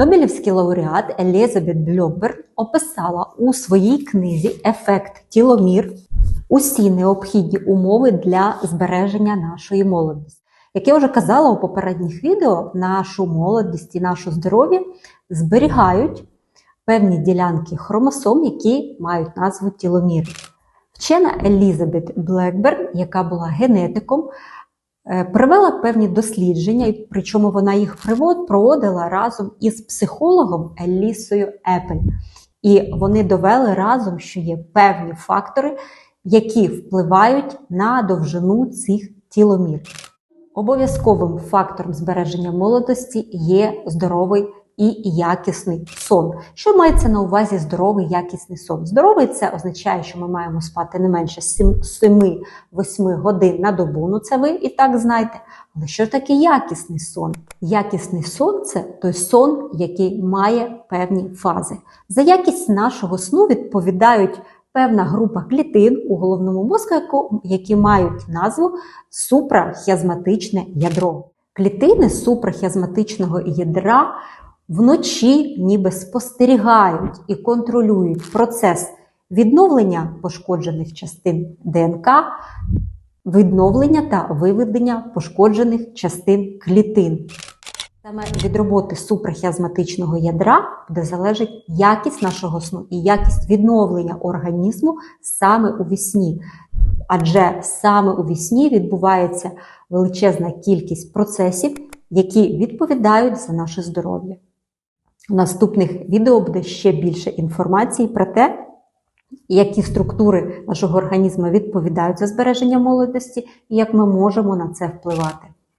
Нобелівський лауреат Елізабет Бльокберн описала у своїй книзі Ефект тіломір усі необхідні умови для збереження нашої молодості. Як я вже казала у попередніх відео, нашу молодість і наше здоров'я зберігають певні ділянки хромосом, які мають назву тіломір. Вчена Елізабет Блекберн, яка була генетиком, провела певні дослідження, і причому вона їх проводила разом із психологом Елісою Епель. І вони довели разом, що є певні фактори, які впливають на довжину цих тіломір. Обов'язковим фактором збереження молодості є здоровий і якісний сон. Що мається на увазі здоровий якісний сон? Здоровий це означає, що ми маємо спати не менше 7-8 годин на добу. Ну це ви і так знаєте. Але що таке якісний сон? Якісний сон це той сон, який має певні фази. За якість нашого сну відповідають певна група клітин у головному мозку, які мають назву супрахіазматичне ядро. Клітини супрахіазматичного ядра вночі ніби спостерігають і контролюють процес відновлення пошкоджених частин ДНК, відновлення та виведення пошкоджених частин клітин. Саме від роботи супрахіазматичного ядра буде залежить якість нашого сну і якість відновлення організму саме у вісні. Адже саме у вісні відбувається величезна кількість процесів, які відповідають за наше здоров'я. У наступних відео буде ще більше інформації про те, які структури нашого організму відповідають за збереження молодості і як ми можемо на це впливати.